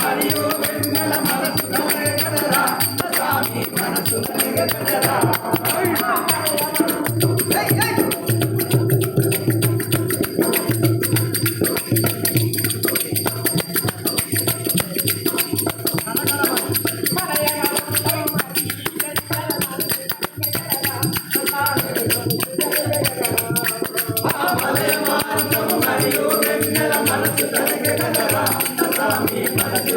మరియు వెన్నెల మనసు కలగదరా స్వామి మనసు కలగదరా స్వామి మనసు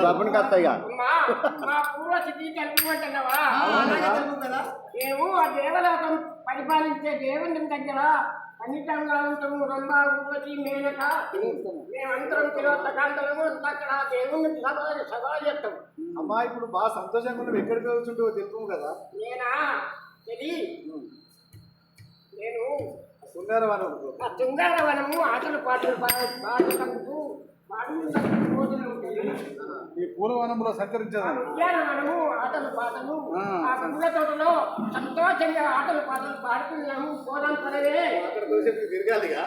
బాబుని కస్తాయిగా మా తెలుపుకుంటున్నావా మేము ఆ దేవలోకం పరిపాలించే దేవుని దగ్గర అన్నిటంగా ఉంటాము భూపతి మేనక. మేమందరం తిరోత్తకాంతలము అక్కడ ఆ దేవుని సభ సభ చేస్తాం. అమ్మా ఇప్పుడు బాగా సంతోషంగా ఉన్నావు. ఎక్కడికి వచ్చుంటో తెలుపు కదా? నేనా? ఇది నేను ఆ శృంగారవనము ఆటలు పాటలు ఉంటాయి ఈ పూలవనంలో సంచరించదని ఉద్యానవనము ఆటలు పాటలు ఆ. పూల తోటలో సంతోషంగా ఆటలు పాటలు పాడుతున్నాము పోదాం పడవే తిరగాలిగా.